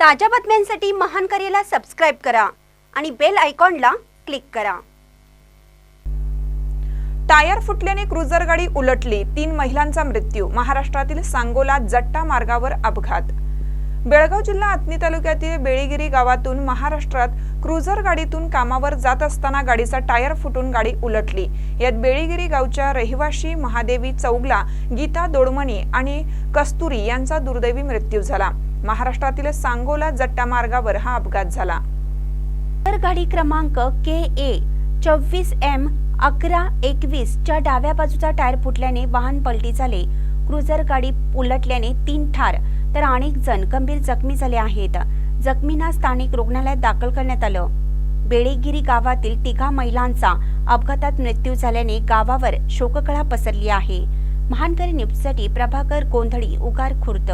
ताज्या बातम्यांसाठी महान करेला सबस्क्राईब करा आणि बेल आयकॉनला क्लिक करा. टायर फुटल्याने क्रुझर गाडी उलटली. तीन महिलांचा मृत्यू. महाराष्ट्रातील सांगोला जट्टा मार्गावर अपघात. बेळगाव जिल्हा आतनी तालुक्यातील बेळीगिरी गावातून महाराष्ट्रात क्रुझर गाडीतून कामावर जात असताना गाडीचा टायर फुटून गाडी उलटली. यात बेळीगिरी गावच्या रहिवाशी महादेवी चौगला गीता दोडमणी आणि कस्तुरी यांचा दुर्दैवी मृत्यू झाला. महाराष्ट्रातील सांगोला जट्टा मार्गावर हा अपघात झाला. तर गाडी क्रमांक के ए चोवीस एम अकरा एकवीस च्या डाव्या बाजूचा टायर फुटल्याने वाहन पलटी झाले. क्रुझर गाडी उलटल्याने तीन ठार तर अनेक जण गंभीर जखमी झाले आहेत. जखमींना स्थानिक रुग्णालयात दाखल करण्यात आलं. बेळेगिरी गावातील तिघा महिलांचा अपघातात मृत्यू झाल्याने गावावर शोककळा पसरली आहे. महानगर न्यूजसाठी प्रभाकर गोंधळी उगार खुर्द.